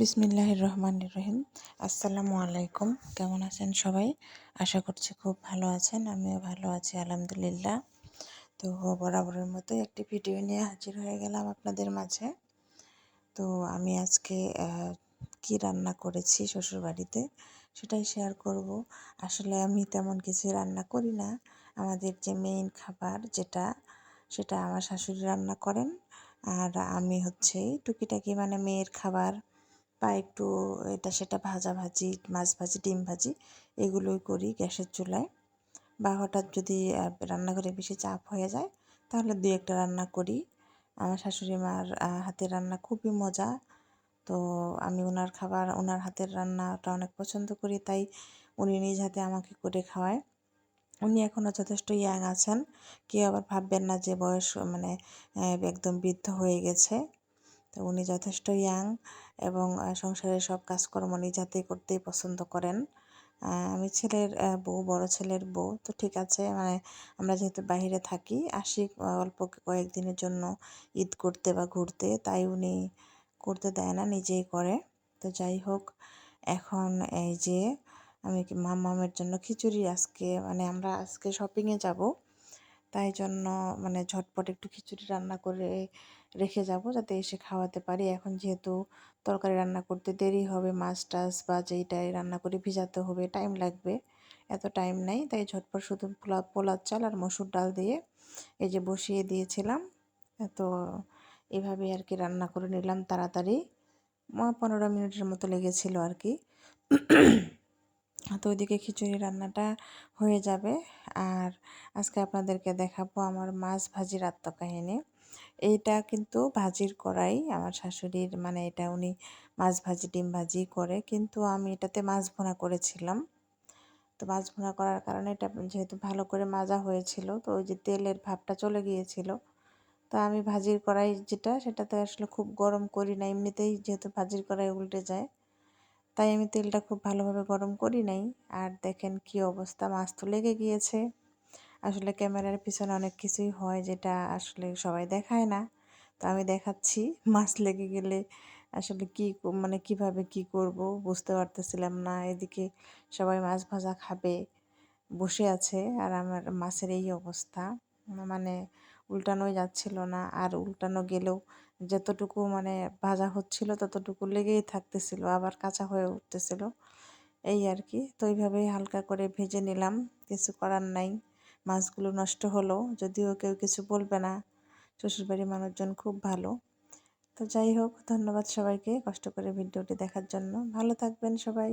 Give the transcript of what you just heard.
বিসমিল্লাহ রহমান রহিম আসসালামু আলাইকুম। কেমন আছেন সবাই? আশা করছি খুব ভালো আছেন, আমিও ভালো আছি, আলহামদুলিল্লাহ। তো বরাবরের মতো একটি ভিডিও নিয়ে হাজির হয়ে গেলাম আপনাদের মাঝে। তো আমি আজকে কি রান্না করেছি শ্বশুরবাড়িতে সেটাই শেয়ার করব। আসলে আমি তেমন কিছু রান্না করি না। আমাদের যে মেইন খাবার যেটা, সেটা আমার শাশুড়ি রান্না করেন। আর আমি হচ্ছে টুকিটাকি মানে মেয়ের খাবার বা একটু এটা সেটা ভাজা ভাজি, মাছ ভাজি, ডিম ভাজি, এগুলোই করি গ্যাসের চুলায়। বা হঠাৎ যদি রান্নাঘরে বেশি চাপ হয়ে যায়, তাহলে দুই একটা রান্না করি। আমার শাশুড়ি মার হাতের রান্না খুবই মজা। তো আমি ওনার খাবার ওনার হাতের রান্নাটা অনেক পছন্দ করি, তাই উনি নিজ হাতে আমাকে করে খাওয়ায়। উনি এখনও যথেষ্ট ইয়াং আছেন, কেউ আবার ভাববেন না যে বয়স মানে একদম বৃদ্ধ হয়ে গেছে। তো উনি যথেষ্ট ইয়াং এবং সংসারের সব কাজকর্ম নিজ হাতেই করতেই পছন্দ করেন। আমি ছেলের বউ, বড় ছেলের বউ। তো ঠিক আছে মানে আমরা যেহেতু বাইরে থাকি, আসি অল্প কয়েকদিনের জন্য ঈদ করতে বা ঘুরতে। তাই উনি করতে দেয় না, নিজেই করে। তো যাই হোক, এখন এই যে, আমি মামের জন্য খিচুড়ি আজকে মানে আমরা আজকে শপিংয়ে যাব। তাই জন্য মানে ঝটপট একটু খিচুড়ি রান্না করে রেখে যাব যাতে এসে খাওয়াতে পারি। এখন যেহেতু তরকারি রান্না করতে দেরি হবে, মাছ টাছ বা যেইটাই রান্না করে ভিজাতে হবে টাইম লাগবে। এত টাইম নাই, তাই ঝটপট শুধু পোলা, পোলার চাল আর মসুর ডাল দিয়ে এই যে বসিয়ে দিয়েছিলাম। তো এভাবে আর কি রান্না করে নিলাম তাড়াতাড়ি। পনেরো মিনিটের মতো লেগেছিল আর কি। তো ওইদিকে খিচুড়ি রান্নাটা হয়ে যাবে। আর আজকে আপনাদেরকে দেখাবো আমার মাছ ভাজির আত্মকাহিনী। এইটা কিন্তু ভাজির করাই আমার শাশুড়ির মানে এটা উনি মাছ ভাজি, ডিম ভাজি করে, কিন্তু আমি এটাতে মাছ ভোনা করেছিলাম। তো মাছ ভোনা করার কারণে এটা যেহেতু ভালো করে মাজা হয়েছিল, তো ওই যে তেলের ভাবটা চলে গিয়েছিল। তো আমি ভাজির কড়াই যেটা, সেটাতে আসলে খুব গরম করি না, এমনিতেই যেহেতু ভাজির কড়াই উল্টে যায়। তাই আমি তেলটা খুব ভালোভাবে গরম করি নাই। আর দেখেন কি অবস্থা, মাছ তো লেগে গিয়েছে। আসলে ক্যামেরার পিছনে অনেক কিছুই হয় যেটা আসলে সবাই দেখায় না। তো আমি দেখাচ্ছি মাছ লেগে গেলে আসলে কি মানে কীভাবে কি করব বুঝতে পারতেছিলাম না। এদিকে সবাই মাছ ভাজা খাবে, বসে আছে আর আমার মাছের এই অবস্থা। মানে উল্টানোই যাচ্ছিল না। আর উল্টানো গেলেও যতটুকু মানে ভাজা হচ্ছিল ততটুকু লেগেই থাকতেছিল, আবার কাঁচা হয়ে উঠতেছিল। এই আর কি। তো এইভাবেই হালকা করে ভেজে নিলাম। কিছু করার নাই। মাছগুলো নষ্ট হলো। যদিও কেউ কিছু বলবে না। শ্বশুরবাড়ির মানুষজন খুব ভালো। তো যাই হোক, ধন্যবাদ সবাইকে কষ্ট করে ভিডিওটি দেখার জন্য। ভালো থাকবেন সবাই।